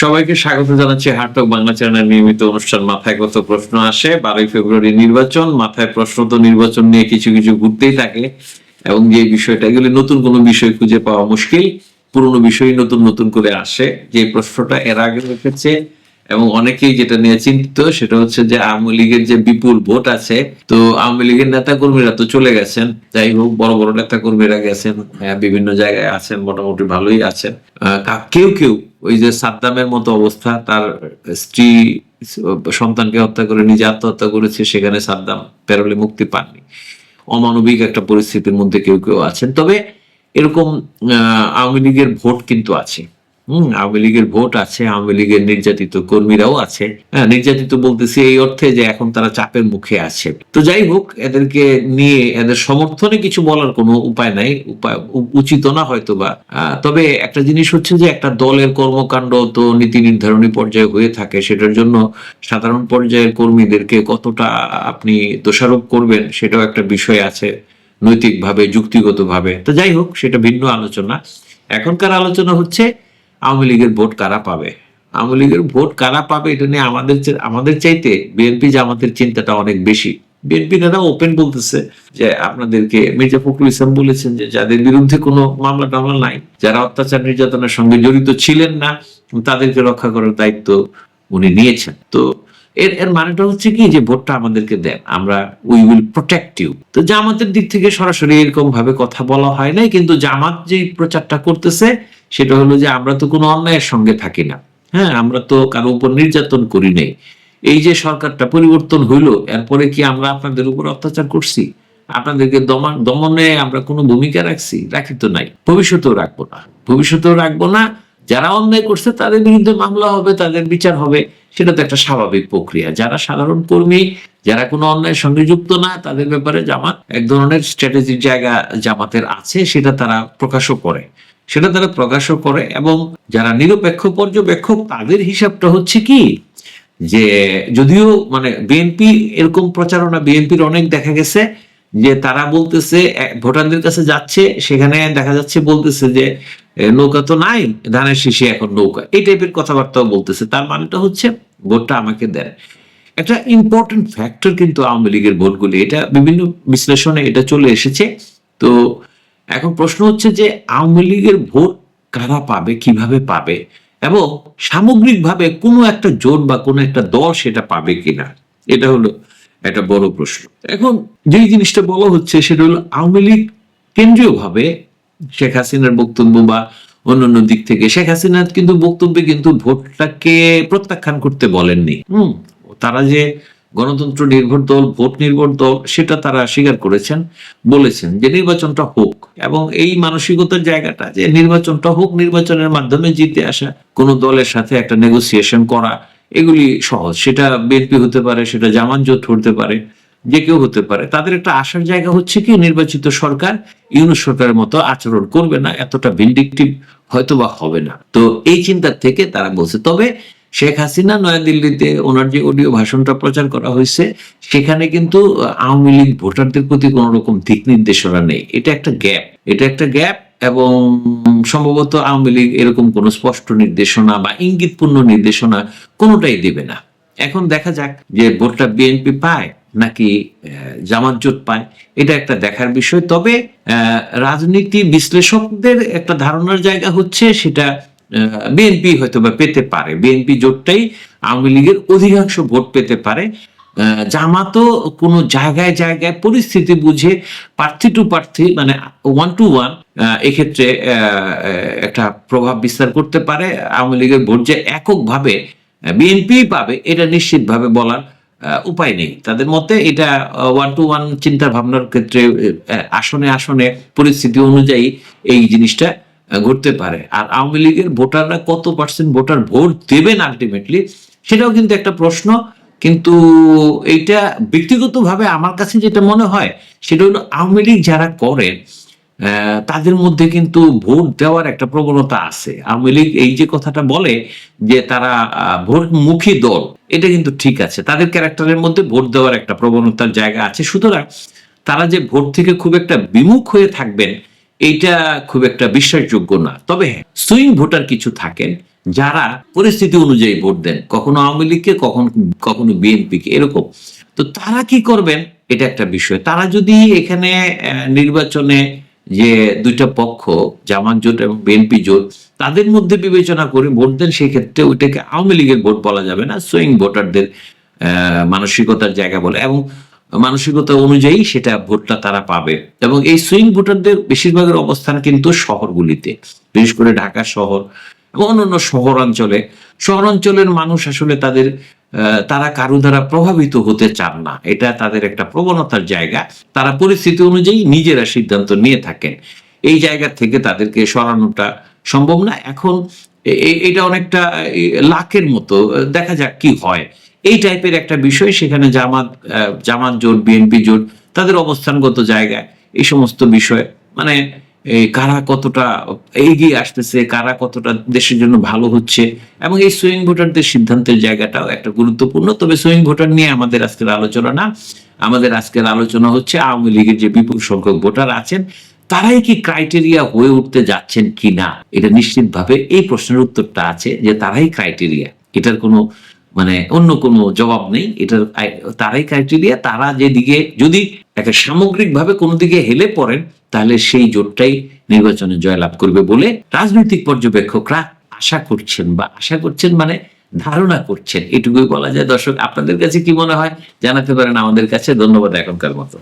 সবাইকে স্বাগত জানাচ্ছি হার্টক বাংলা চ্যানেলের নিয়মিত অনুষ্ঠান। মাথায় কত প্রশ্ন আসে? বারোই ফেব্রুয়ারি নির্বাচন, মাথায় প্রশ্ন তো নির্বাচন নিয়ে কিছু কিছু ঘুরতেই থাকে এবং যে বিষয়টা, এগুলি নতুন কোনো বিষয় খুঁজে পাওয়া মুশকিল। পুরনো বিষয় নতুন নতুন করে আসে। যে প্রশ্নটা এর আগে রেখেছে এবং অনেকেই যেটা নিয়ে চিন্তিত সেটা হচ্ছে যে আওয়ামী লীগের যে বিপুল ভোট আছে তো আওয়ামী লীগের নেতা কর্মীরা তো চলে গেছেন। যাই হোক বড় বড় নেতা কর্মীরা গেছেন হ্যাঁ, বিভিন্ন জায়গায় আছেন মোটামুটি ভালোই আছেন। কেউ কেউ ওই যে সাদ্দামের মতো অবস্থা তার স্ত্রী সন্তানকে হত্যা করে নিজে আত্মহত্যা করেছে সেখানে সাদ্দাম প্যারোলে মুক্তি পাননি। অমানবিক একটা পরিস্থিতির মধ্যে কেউ কেউ আছেন। তবে এরকম আওয়ামী লীগের ভোট কিন্তু আছে। হম, আওয়ামী লীগের ভোট আছে, আওয়ামী লীগের নির্যাতিত কর্মীরাও আছে। হ্যাঁ নির্যাতিত বলতেছি এই অর্থে যে এখন তারা চাপের মুখে আছে। তো যাই হোক, এদেরকে নিয়ে এদের সমর্থনে কিছু বলার কোনো উপায় নাই, উপায় উচিত না হয়তো বা তবে একটা জিনিস হচ্ছে যে একটা দলের কর্মকাণ্ড তো নীতি নির্ধারণী পর্যায়ে হয়ে থাকে, সেটার জন্য সাধারণ পর্যায়ের কর্মীদেরকে কতটা আপনি দোষারোপ করবেন সেটাও একটা বিষয় আছে, নৈতিকভাবে, যুক্তিগতভাবে। তো যাই হোক, সেটা ভিন্ন আলোচনা। এখনকার আলোচনা হচ্ছে আওয়ামী লীগের ভোট কারা পাবে? আওয়ামী লীগের ভোট কারা পাবে এটা নিয়ে আমাদের আমাদের চাইতে বিএনপি জামাতের চিন্তাটা অনেক বেশি। বিএনপি নেতা ওপেন বলতেছে যে, আপনাদেরকে মির্জা ফখরুল ইসলাম বলেছেন যে, যাদের বিরুদ্ধে কোনো মামলা টামলা নাই, যারা অত্যাচার নির্যাতনের সঙ্গে জড়িত ছিলেন না, তাদেরকে রক্ষা করার দায়িত্ব উনি নিয়েছেন। তো এর এর মানেটা হচ্ছে কি যে, ভোটটা আমাদেরকে দেন, আমরা উই উইল প্রোটেক্ট ইউ তো জামাতের দিক থেকে সরাসরি এরকম ভাবে কথা বলা হয় নাই, কিন্তু জামাত যে প্রচারটা করতেছে সেটা হলো যে আমরা তো কোনো অন্যায়ের সঙ্গে থাকি না। হ্যাঁ আমরা তো কারও উপর নির্যাতন করি নাই। এই যে সরকারটা পরিবর্তন হইল, এরপরে কি আমরা আপনাদের উপর অত্যাচার করছি? আপনাদেরকে দমন, দমনে আমরা কোনো ভূমিকা রাখছি? রাখি তো নাই। ভবিষ্যতেও রাখব না। ভবিষ্যতেও রাখব না। যারা অন্যায় করছে, তাদের বিরুদ্ধে মামলা হবে, তাদের বিচার হবে, সেটা তো একটা স্বাভাবিক প্রক্রিয়া। যারা সাধারণ কর্মী যারা কোনো অন্যায়ের সঙ্গে যুক্ত না, তাদের ব্যাপারে জামাত এক ধরনের স্ট্র্যাটেজির জায়গা জামাতের আছে, সেটা তারা প্রকাশও করে। সেটা তারা প্রকাশও করে এবং যারা নিরপেক্ষ পর্যবেক্ষক, তাদের হিসাবটা হচ্ছে কি? যে যদিও মানে বিএনপি এরকম প্রচারণা বিএনপির অনেক দেখা গেছে যে তারা বলতেছে ভোটারদের কাছে যাচ্ছে, সেখানে দেখা যাচ্ছে বলতেছে যে নৌকা তো নাই, ধানের শীষে এখন নৌকা। এই টাইপের কথাবার্তাও বলতেছে। তার মানেটা হচ্ছে, ভোটটা আমাকে দেন। একটা ইম্পর্টেন্ট ফ্যাক্টর কিন্তু আওয়ামী লীগের ভোটগুলি, এটা বিভিন্ন বিশ্লেষণে এটা চলে এসেছে। তো এখন প্রশ্ন হচ্ছে যে আওয়ামী লীগের ভোট কারা পাবে, কীভাবে পাবে? এবং সামগ্রিকভাবে কোনো একটা জোট বা কোনো একটা দল সেটা পাবে কিনা? এটা হলো একটা বড় প্রশ্ন। এখন যেই জিনিসটা বলা হচ্ছে সেটা হলো আওয়ামী লীগ কেন্দ্রীয়ভাবে শেখ হাসিনার বক্তব্য বা অন্যান্য দিক থেকে, শেখ হাসিনা কিন্তু বক্তব্যে কিন্তু ভোটটাকে প্রত্যাখ্যান করতে বলেননি। হুম। তারা যে গণতন্ত্র নির্ভর দল, ভোট নির্ভর দল, সেটা তারা স্বীকার করেছেন, বলেছেন যে নির্বাচনটা হোক। এবং এই মানসিকতার জায়গাটা যে নির্বাচনটা হোক, নির্বাচনের মাধ্যমে জিতে আসা, কোনো দলের সাথে একটা নেগোসিয়েশন করা, এগুলি সহজ। সেটা বিএনপি হতে পারে, সেটা জামান জোট হতে পারে, যে কেউ হতে পারে। তাদের একটা আসার জায়গা হচ্ছে কি, নির্বাচিত সরকার ইউনুস সরকারের মতো আচরণ করবে না, এতটা ভিন্ডিকটিভ হয়তো বা হবে না। তো এই চিন্তা থেকে তারা বলছে, তবে শেখ হাসিনা নয়াদিল্লিতে ওনার যে অডিও ভাষণটা প্রচার করা হয়েছে, সেখানে কিন্তু আওয়ামী লীগ ভোটারদের প্রতি কোন রকম দিক নির্দেশনা নেই। এটা একটা গ্যাপ। এটা একটা গ্যাপ এবং সম্ভবত আওয়ামী লীগ এরকম কোন স্পষ্ট নির্দেশনা বা ইঙ্গিতপূর্ণ নির্দেশনা কোনোটাই দেবে না। এখন দেখা যাক যে ভোটটা বিএনপি পায় নাকি জামাত জোট পায়, এটা একটা দেখার বিষয়। তবে রাজনীতি বিশ্লেষকদের একটা ধারণার জায়গা হচ্ছে সেটা বিএনপি হয়তো বা পেতে পারে। বিএনপি জোটটাই আওয়ামী লীগের অধিকাংশ ভোট পেতে পারে। জামাতও কোনো জায়গায় জায়গায় পরিস্থিতি বুঝে প্রার্থী টু প্রার্থী মানে ওয়ান টু ওয়ান এক্ষেত্রে একটা প্রভাব বিস্তার করতে পারে আওয়ামী লীগের ভোট যে এককভাবে বিএনপি পাবে, এটা নিশ্চিতভাবে বলার উপায় নেই। তাদের মতে এটা ওয়ান টু ওয়ান চিন্তা ভাবনার ক্ষেত্রে আসনে আসনে পরিস্থিতি অনুযায়ী এই জিনিসটা ঘটতে পারে। আর আওয়ামী লীগের ভোটাররা কত পার্সেন্ট ভোটার ভোট দেবেন আলটিমেটলি সেটাও কিন্তু একটা প্রশ্ন। কিন্তু এইটা ব্যক্তিগতভাবে আমার কাছে যেটা মনে হয়, সেটা হলো আওয়ামী লীগ যারা করেন তাদের মধ্যে কিন্তু ভোট দেওয়ার একটা প্রবণতা আছে। আওয়ামী লীগ এই যে কথাটা বলে যে তারা ভোটমুখী দল, এটা কিন্তু ঠিক আছে। তাদের ক্যারেক্টারের মধ্যে ভোট দেওয়ার একটা প্রবণতার জায়গা আছে। সুতরাং তারা যে ভোট থেকে খুব একটা বিমুখ হয়ে থাকবেন এইটা খুব একটা বিশ্বাসযোগ্য না। তবে সুইং ভোটার কিছু থাকেন যারা পরিস্থিতি অনুযায়ী ভোট দেন, কখনো আওয়ামী লীগকে, কখনো কখনো বিএনপিকে, এরকম। তো তারা কি করবেন? এটা একটা বিষয়। তারা যদি এখানে নির্বাচনে যে দুইটা পক্ষ, জামাত জোট এবং বিএনপি জোট, তাদের মধ্যে বিবেচনা করে ভোট দেন সেই ক্ষেত্রে ওইটাকে আওয়ামী লীগের ভোট বলা যাবে না। সুইং ভোটারদের মানসিকতার জায়গা বলে। এবং মানসিকতা অনুযায়ী সেটা ভোটটা তারা পাবে। এবং এই সুইং ভোটারদের বেশিরভাগের অবস্থান কিন্তু শহরগুলিতে, বিশেষ করে ঢাকা শহর এবং অন্যান্য শহরাঞ্চলে। শহরাঞ্চলের মানুষ আসলে তাদের তারা কারও দ্বারা প্রভাবিত হতে চান না। এটা তাদের একটা প্রবণতার জায়গা। তারা পরিস্থিতি অনুযায়ী নিজেরা সিদ্ধান্ত নিয়ে থাকেন। এই জায়গা থেকে তাদেরকে সরানোটা সম্ভব না। এখন এটা অনেকটা লাখের মতো, দেখা যাক কি হয়। এই টাইপের একটা বিষয় সেখানে জামাত জামাত জোট, বিএনপি জোট, তাদের অবস্থানগত জায়গায় এই সমস্ত বিষয় মানে এই কারা কতটা এগিয়ে আসতেছে, কারা কতটা দেশের জন্য ভালো হচ্ছে, এবং এই সুইং ভোটারদের সিদ্ধান্তের জায়গাটাও একটা গুরুত্বপূর্ণ। তবে সুইং ভোটার নিয়ে আমাদের আজকের আলোচনা না। আমাদের আজকের আলোচনা হচ্ছে আওয়ামী লীগের যে বিপুল সংখ্যক ভোটার আছেন, তারাই কি ক্রাইটেরিয়া হয়ে উঠতে যাচ্ছেন কি না এটা নিশ্চিতভাবে এই প্রশ্নের উত্তরটা আছে যে তারাই ক্রাইটেরিয়া এটার কোনো মানে অন্য কোনো জবাব নেই। এটা তারাই ক্রাইটেরিয়া তারা যেদিকে, যদি একটা সামগ্রিকভাবে কোনো দিকে হেলে পড়েন, তাহলে সেই জোটটাই নির্বাচনে জয়লাভ করবে বলে রাজনৈতিক পর্যবেক্ষকরা আশা করছেন বা আশা করছেন মানে ধারণা করছেন। এটুকুই বলা যায়। দর্শক, আপনাদের কাছে কি মনে হয়? জানাতে পারেন আমাদের কাছে। ধন্যবাদ এখনকার মতো।